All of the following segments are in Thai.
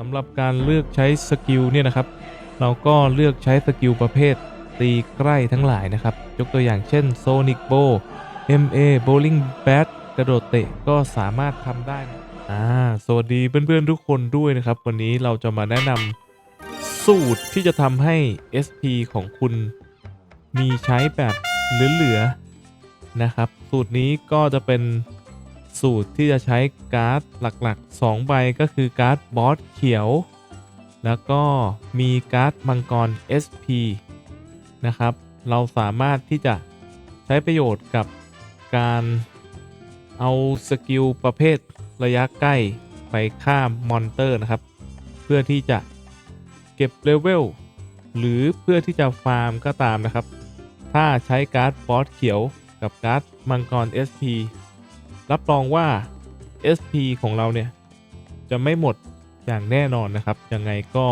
สำหรับการเลือกใช้สกิลเนี่ยนะครับ เราก็เลือกใช้สกิลประเภทตีใกล้ทั้งหลายนะครับ ยกตัวอย่างเช่น Sonic Bow MA Bowling Bat กระโดดเตะก็สามารถทำได้นะอ่าสวัสดีเพื่อนๆทุกคนด้วยนะครับ วันนี้เราจะมาแนะนำสูตรที่จะทำให้ SP ของคุณมีใช้แบบเหลือๆนะครับ สูตรนี้ก็จะเป็น สูตรที่จะใช้การ์ดหลักๆ 2 ใบก็คือการ์ดบอสเขียว แล้วก็มีการ์ดมังกร SP นะครับ เราสามารถที่จะใช้ประโยชน์กับการเอาสกิลประเภทระยะใกล้ไปฆ่ามอนเตอร์นะครับ เพื่อที่จะเก็บเลเวลหรือเพื่อที่จะฟาร์มก็ตามนะครับ ถ้าใช้การ์ดบอสเขียวกับการ์ดมังกร SP รับรองว่า SP ของเราเนี่ย จะไม่หมดอย่างแน่นอนนะครับ ยังไงก็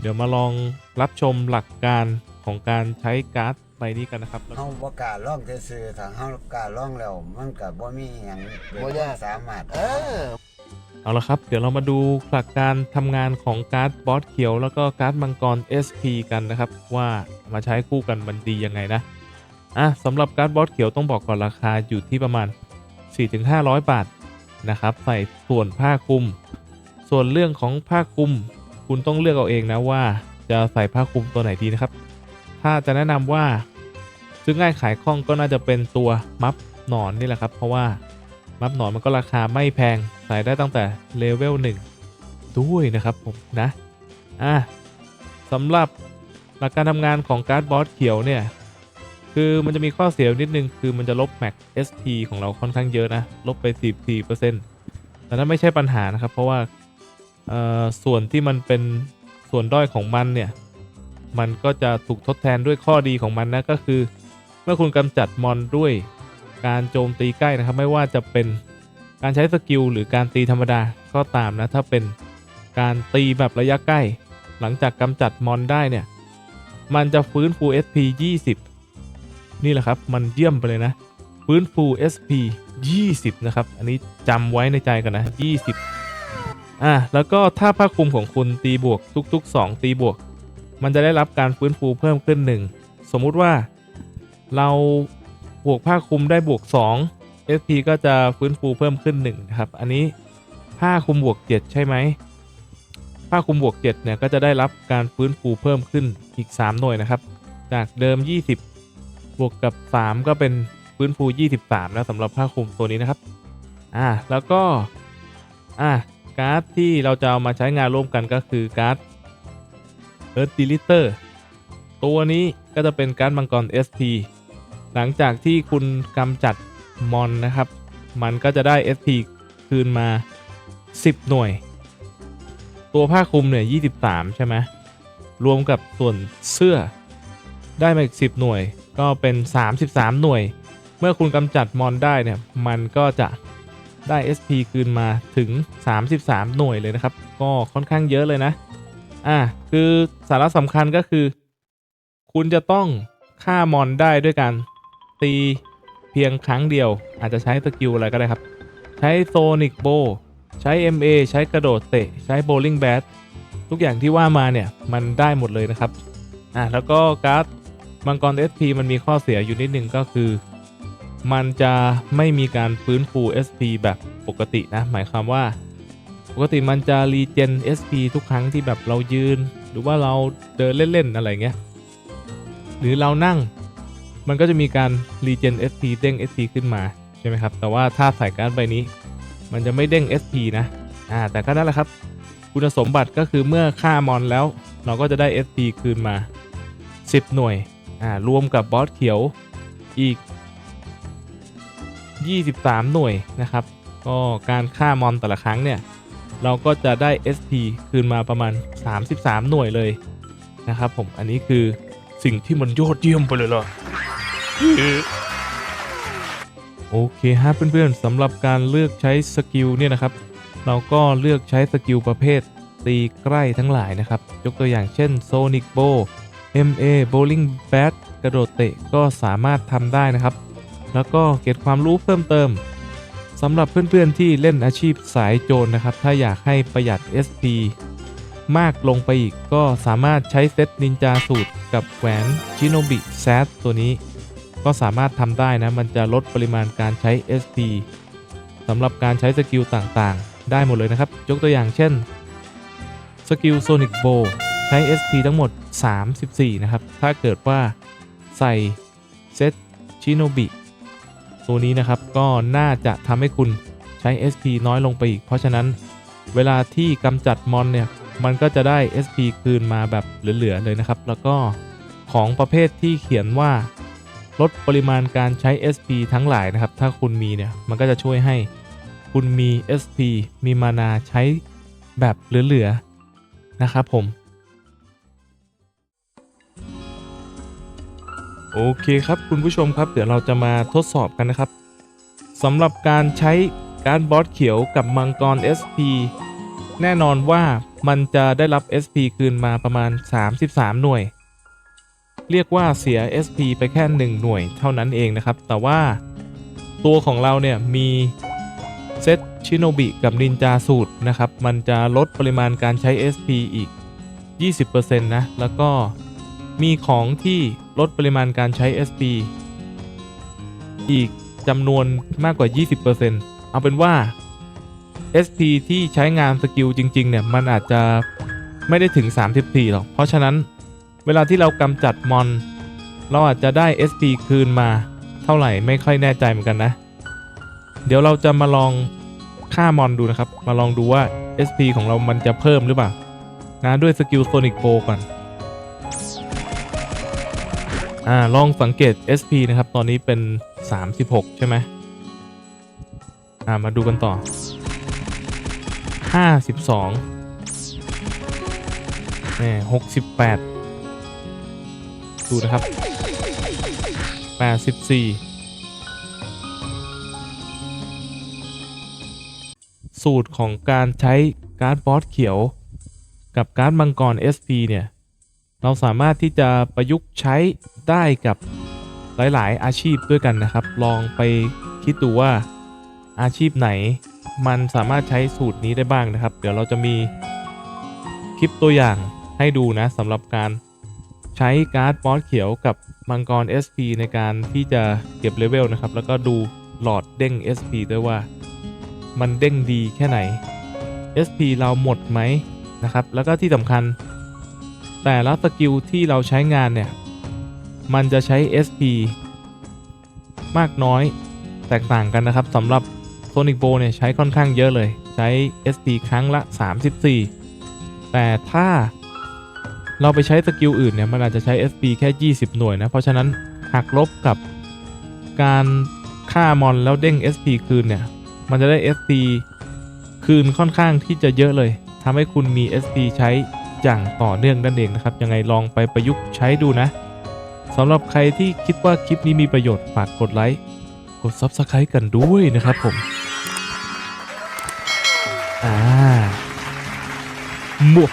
เดี๋ยวมาลองรับชมหลักการของการใช้การ์ดใบนี้กันนะครับเฮาบ่กล้าร้องซื่อๆถ้าเฮากล้าร้องแล้วมันก็บ่มีหยังเกิดบ่ยากสามารถ เออ เอาละครับ เดี๋ยวเรามาดูหลักการทำงานของการ์ดบอสเขียว แล้วก็การ์ดมังกร SP กันนะครับ ว่ามาใช้คู่กันมันดียังไงนะ อะสำหรับการ์ดบอสเขียวต้องบอกก่อนราคาอยู่ที่ประมาณ 4-500 บาทนะครับ ใส่ส่วนผ้าคลุม ส่วนเรื่องของผ้าคลุม คุณต้องเลือกเอาเองนะว่า จะใส่ผ้าคลุมตัวไหนดีนะครับ ถ้าจะแนะนำว่าซื้อง่ายขายคล่องก็น่าจะเป็นตัวมัฟหนอนนี่แหละครับ เพราะว่ามัฟหนอนมันก็ราคาไม่แพงใส่ได้ตั้งแต่เลเวล1ด้วยนะครับผมนะอะสำหรับหลักการทำงานของการ์ดบอสเขียวเนี่ย คือมันจะมีข้อเสียนิดนึง คือมันจะลบแม็ก SP ของเราค่อนข้างเยอะนะ ลบไป14%แต่นั้นไม่ใช่ปัญหานะครับ เพราะว่าส่วนที่มันเป็นส่วนด้อยของมันเนี่ย มันก็จะถูกทดแทนด้วยข้อดีของมันนะก็คือ เมื่อคุณกำจัดมอนด้วยการโจมตีใกล้นะครับ ไม่ว่าจะเป็นการใช้สกิลหรือการตีธรรมดาก็ตามนะ ถ้าเป็นการตีแบบระยะใกล้ หลังจากกำจัดมอนได้เนี่ย มันจะฟื้นฟู SP 20 นี่แหละครับ มันเยี่ยมไปเลยนะ ฟื้นฟู SP 20 นะครับ อันนี้จำไว้ในใจกันนะ 20 อะ แล้วก็ถ้าผ้าคลุมของคุณตีบวกทุก ๆ 2 ตีบวก มันจะได้รับการฟื้นฟูเพิ่มขึ้น 1 สมมุติว่าเราบวกผ้าคลุมได้บวก 2 SP ก็จะฟื้นฟูเพิ่มขึ้น 1 นะครับ อันนี้ผ้าคลุมบวก 7 ใช่ไหมผ้าคลุมบวก 7 เนี่ย ก็จะได้รับการฟื้นฟูเพิ่มขึ้นอีก 3 หน่วยนะครับ จากเดิม 20 บวกกับ 3 ก็เป็นฟื้นฟู 23 แล้วสำหรับผ้าคลุมตัวนี้นะครับ อ่า แล้วก็ อ่า การ์ดที่เราจะเอามาใช้งานร่วมกันก็คือการ์ด Earth Deleter ตัวนี้ก็จะเป็นการ์ดมังกร SP หลังจากที่คุณกำจัดมอนนะครับ มันก็จะได้ SP คืนมา 10 หน่วย ตัวผ้าคลุมเนี่ย 23 ใช่ไหมรวมกับส่วนเสื้อได้มาอีก 10 หน่วย ก็เป็น 33 หน่วย เมื่อคุณกำจัดมอนได้เนี่ย มันก็จะได้ SP คืนมาถึง 33 หน่วยเลยนะครับ ก็ค่อนข้างเยอะเลยนะ อะคือสาระสำคัญก็คือ คุณจะต้องฆ่ามอนได้ด้วยการตีเพียงครั้งเดียว อาจจะใช้สกิลอะไรก็ได้ครับ ใช้โซนิกโบใช้ MA ใช้กระโดดเตะ ใช้โบลิ่งแบททุกอย่างที่ว่ามาเนี่ย มันได้หมดเลยนะครับ อะแล้วก็การ์ด มังกร SP มันมีข้อเสียอยู่นิดนึงก็คือ มันจะไม่มีการฟื้นฟู SP แบบปกตินะ หมายความว่า ปกติมันจะรีเจน SP ทุกครั้งที่แบบเรายืน หรือว่าเราเดินเล่น ๆ อะไรเงี้ย หรือเรานั่ง มันก็จะมีการรีเจน SP เด้ง SP ขึ้นมา ใช่ไหมครับ แต่ว่าถ้าใส่การ์ดใบนี้ มันจะไม่เด้ง SP นะ อ่า แต่ก็นั่นแหละครับ คุณสมบัติก็คือเมื่อฆ่ามอนแล้ว เราก็จะได้ SP คืนมา 10 หน่วย อ่ารวมกับบอสเขียวอีก 23 หน่วยนะครับ ก็การฆ่ามอนแต่ละครั้งเนี่ย เราก็จะได้ SP คืนมาประมาณ 33 หน่วยเลยนะครับผมอันนี้คือสิ่งที่มันยอดเยี่ยมไปเลยล่ะโอเคฮะเพื่อนๆสำหรับการเลือกใช้สกิลเนี่ยนะครับ เราก็เลือกใช้สกิลประเภทตีใกล้ทั้งหลายนะครับ ยกตัวอย่างเช่น Sonic Bow MA Bowling Bat กระโดดเตะก็สามารถทำได้นะครับ แล้วก็เก็บความรู้เพิ่มเติมสำหรับเพื่อนๆที่เล่นอาชีพสายโจรนะครับ ถ้าอยากให้ประหยัด SP มากลงไปอีกก็สามารถใช้เซตนินจาสูตรกับแหวนชิโนบิแซดตัวนี้ ก็สามารถทำได้นะ มันจะลดปริมาณการใช้ SP สำหรับการใช้สกิลต่างๆ ได้หมดเลยนะครับ ยกตัวอย่างเช่นสกิลโซนิกโบ ใช้ SP ทั้งหมด 34 นะครับ ถ้าเกิดว่าใส่เซตชิโนบิตัวนี้นะครับก็น่าจะทำให้คุณใช้ SP น้อยลงไปอีก เพราะฉะนั้นเวลาที่กำจัดมอนเนี่ย มันก็จะได้ SP คืนมาแบบเหลือ ๆ เลยนะครับ แล้วก็ของประเภทที่เขียนว่า ลดปริมาณการใช้ SP ทั้งหลายนะครับ ถ้าคุณมีเนี่ย มันก็จะช่วยให้คุณมี SP มีมานาใช้แบบเหลือ ๆ นะครับผม โอเคครับคุณผู้ชมครับเดี๋ยวเราจะมาทดสอบกันนะครับสำหรับการใช้การบอสเขียวกับมังกร SP แน่นอนว่ามันจะได้รับ SP คืนมาประมาณ 33 หน่วย เรียกว่าเสีย SP ไปแค่ 1 หน่วยเท่านั้นเองนะครับ แต่ว่าตัวของเราเนี่ยมีเซตชิโนบิกับนินจาสูตรนะครับ มันจะลดปริมาณการใช้ SP อีก 20%นะ แล้วก็มีของที่ ลดปริมาณการใช้ SP อีกจำนวนมากกว่า 20%เอาเป็นว่า SP ที่ใช้งานสกิลจริง ๆ เนี่ย มันอาจจะไม่ได้ถึง 34 หรอก เพราะฉะนั้นเวลาที่เรากำจัดมอน เราอาจจะได้ SP คืนมาเท่าไหร่ไม่ค่อยแน่ใจเหมือนกันนะ เดี๋ยวเราจะมาลองฆ่ามอนดูนะครับ มาลองดูว่า SP ของเรามันจะเพิ่มหรือเปล่านะด้วยสกิลโซนิกโ o ก่อน อ่าลองสังเกต SP นะครับ ตอนนี้เป็น 36 ใช่ไหมอ่ามาดูกันต่อ 52แหม68 ดูนะครับ 84 สูตรของการใช้การ์ดบอสเขียว กับการ์ดมังกร SP เนี่ย เราสามารถที่จะประยุกต์ใช้ได้กับหลาย ๆ อาชีพด้วยกันนะครับ ลองไปคิดดูว่าอาชีพไหน มันสามารถใช้สูตรนี้ได้บ้างนะครับ เดี๋ยวเราจะมีคลิปตัวอย่างให้ดูนะสำหรับการใช้การ์ดบอสเขียวกับมังกร SP ในการที่จะเก็บเลเวลนะครับ แล้วก็ดูหลอดเด้ง SP ด้วยว่า มันเด้งดีแค่ไหน SP เราหมดไหมนะครับ แล้วก็ที่สำคัญ แต่ละสกิลที่เราใช้งานเนี่ย มันจะใช้ SP มากน้อยแตกต่างกันนะครับสำหรับ Sonic Bow เนี่ยใช้ค่อนข้างเยอะเลย ใช้ SP ครั้งละ 34 แต่ถ้าเราไปใช้สกิลอื่นเนี่ยมันอาจจะใช้ SP แค่ 20 หน่วยนะ เพราะฉะนั้นหักลบกับการฆ่ามอนแล้วเด้ง SP คืนเนี่ย มันจะได้ SP คืนค่อนข้างที่จะเยอะเลยทำให้คุณมี SP ใช้ อย่างต่อเนื่องนั่นเองนะครับ ยังไงลองไปประยุกต์ใช้ดูนะสำหรับใครที่คิดว่าคลิปนี้มีประโยชน์ฝากกดไลค์กด Subscribe กันด้วยนะครับผมอ่าหมวก